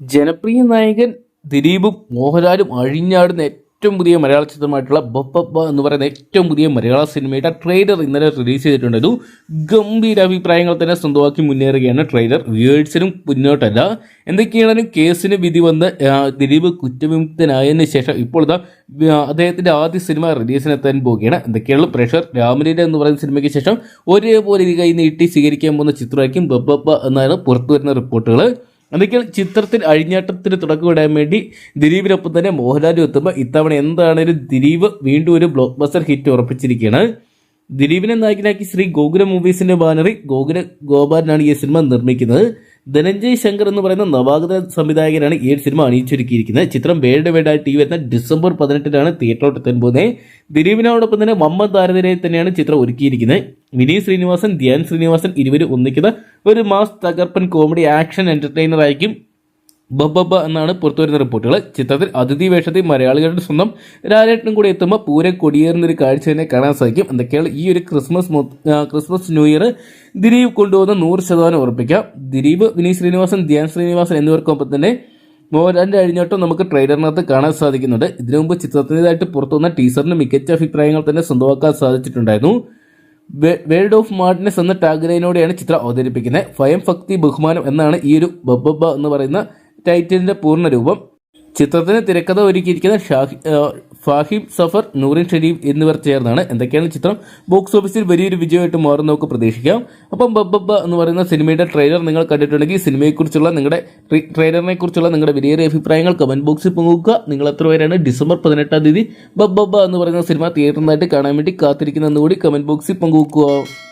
ജനപ്രിയ നായകൻ ദിലീപും മോഹൻലാലും അഴിഞ്ഞാടുന്ന ഏറ്റവും പുതിയ മലയാള ചിത്രമായിട്ടുള്ള ബപ്പ എന്ന് പറയുന്ന ഏറ്റവും പുതിയ മലയാള സിനിമയുടെ ട്രെയിലർ ഇന്നലെ റിലീസ് ചെയ്തിട്ടുണ്ടായിരുന്നു ഗംഭീര അഭിപ്രായങ്ങൾ തന്നെ സ്വന്തമാക്കി മുന്നേറുകയാണ് ട്രെയിലർ. വ്യൂവേഴ്സിനും മുന്നോട്ടല്ല. എന്തൊക്കെയാണെങ്കിലും കേസിന് വിധി വന്ന് ദിലീപ് കുറ്റവിമുക്തനായതിനു ശേഷം ഇപ്പോൾ അദ്ദേഹത്തിന്റെ ആദ്യ സിനിമ റിലീസിനെത്താൻ പോവുകയാണ്. എന്തൊക്കെയാണ് പ്രഷർ. രാമലീല എന്ന് പറയുന്ന സിനിമയ്ക്ക് ശേഷം ഒരേപോലെ കൈ നീട്ടി സ്വീകരിക്കാൻ പോകുന്ന ചിത്രമായിരിക്കും ബപ്പ എന്നാണ് പുറത്തു വരുന്ന റിപ്പോർട്ടുകൾ എന്തൊക്കെയാണ് ചിത്രത്തിൽ അഴിഞ്ഞാട്ടത്തിന് തുടക്കമിടാൻ വേണ്ടി ദിലീപിനൊപ്പം തന്നെ മോഹൻലാലും എത്തുമ്പോൾ ഇത്തവണ എന്താണേലും ദിലീപ് വീണ്ടും ഒരു ബ്ലോക്ക് ബസ്റ്റർ ഹിറ്റ് ഉറപ്പിച്ചിരിക്കുകയാണ് ദിലീപിനെ നായകനാക്കി ശ്രീ ഗോകുല മൂവീസിന്റെ ബാനറിൽ ഗോകുല ഗോപാലനാണ് ഈ സിനിമ നിർമ്മിക്കുന്നത്. ധനഞ്ജയ് ശങ്കർ എന്ന് പറയുന്ന നവാഗത സംവിധായകനാണ് ഈ സിനിമ അണിയിച്ചൊരുക്കിയിരിക്കുന്നത്. ചിത്രം വേൾഡ് വൈഡ് ആയിട്ട് ടി വരുന്ന ഡിസംബർ പതിനെട്ടിനാണ് തിയേറ്ററിലോട്ട് എത്താൻ പോകുന്നത് ദിലീപിനോടൊപ്പം തന്നെ മമ്മ താരനിരയെ തന്നെയാണ് ചിത്രം ഒരുക്കിയിരിക്കുന്നത്. വിനീത് ശ്രീനിവാസൻ ധ്യാൻ ശ്രീനിവാസൻ ഇരുവരും ഒന്നിക്കുന്ന ഒരു മാസ് തകർപ്പൻ കോമഡി ആക്ഷൻ എന്റർടൈനർ ആയിരിക്കും ബബ്ബ എന്നാണ് പുറത്തുവരുന്ന റിപ്പോർട്ടുകൾ ചിത്രത്തിൽ അതിഥി വേഷത്തിൽ മലയാളികളുടെ സ്വന്തം രാജേട്ടനും കൂടി എത്തുമ്പോൾ പൂരെ കൊടിയേറുന്ന ഒരു കാഴ്ച തന്നെ കാണാൻ സാധിക്കും. എന്തൊക്കെയാണ് ഈ ഒരു Christmas Christmas new year Dileep കൊണ്ടുവന്ന് നൂറ് ശതമാനം ഉറപ്പിക്കാം. ദിലീപ് വിനീത് ശ്രീനിവാസൻ ധ്യാൻ ശ്രീനിവാസൻ എന്നിവർക്കൊപ്പം തന്നെ മോഹൻലാലിന്റെ അഴിഞ്ഞോട്ടം നമുക്ക് ട്രെയിലറിനകത്ത് കാണാൻ സാധിക്കുന്നുണ്ട് ഇതിനു മുമ്പ് ചിത്രത്തിന്റെതായിട്ട് പുറത്തുവന്ന ടീസറിന് മികച്ച അഭിപ്രായങ്ങൾ തന്നെ സ്വന്തമാക്കാൻ സാധിച്ചിട്ടുണ്ടായിരുന്നു. വേൾഡ് ഓഫ് മാർട്ടിനെസ് എന്ന ടാഗ്ലൈനോടെയാണ് ചിത്രം അവതരിപ്പിക്കുന്നത്. ഭയം ഭക്തി ബഹുമാനം എന്നാണ് ഈ ഒരു ബബ്ബ എന്ന് പറയുന്ന ടൈറ്റിലിന്റെ പൂർണ രൂപം ചിത്രത്തിന് തിരക്കഥ ഒരുക്കിയിരിക്കുന്ന ഷാഹി ആ, ഫാഹിം സഫർ നൂറിൻ ഷരീഫ് എന്നിവർ ചേർന്നാണ് എന്തൊക്കെയാണ് ചിത്രം. ബോക്സ് ഓഫീസിൽ വലിയൊരു വിജയമായിട്ട് മാറുന്ന നമുക്ക് പ്രതീക്ഷിക്കാം. അപ്പം ബബ്ബ എന്ന് പറയുന്ന സിനിമയുടെ ട്രെയിലർ നിങ്ങൾ കണ്ടിട്ടുണ്ടെങ്കിൽ സിനിമയെക്കുറിച്ചുള്ള നിങ്ങളുടെ ട്രെ- ട്രെയിലറിനെ കുറിച്ചുള്ള നിങ്ങളുടെ വലിയൊരു അഭിപ്രായങ്ങൾ കമന്റ് ബോക്സിൽ പങ്കുവെക്കുക. നിങ്ങൾ എത്ര പേരാണ്? ഡിസംബർ പതിനെട്ടാം തീയതി ബബ്ബ എന്ന് പറയുന്ന സിനിമ തിയേറ്ററിനായിട്ട് കാണാൻ വേണ്ടി കാത്തിരിക്കുന്നതെന്ന് കൂടി കമന്റ് ബോക്സിൽ പങ്കുവെക്കുക.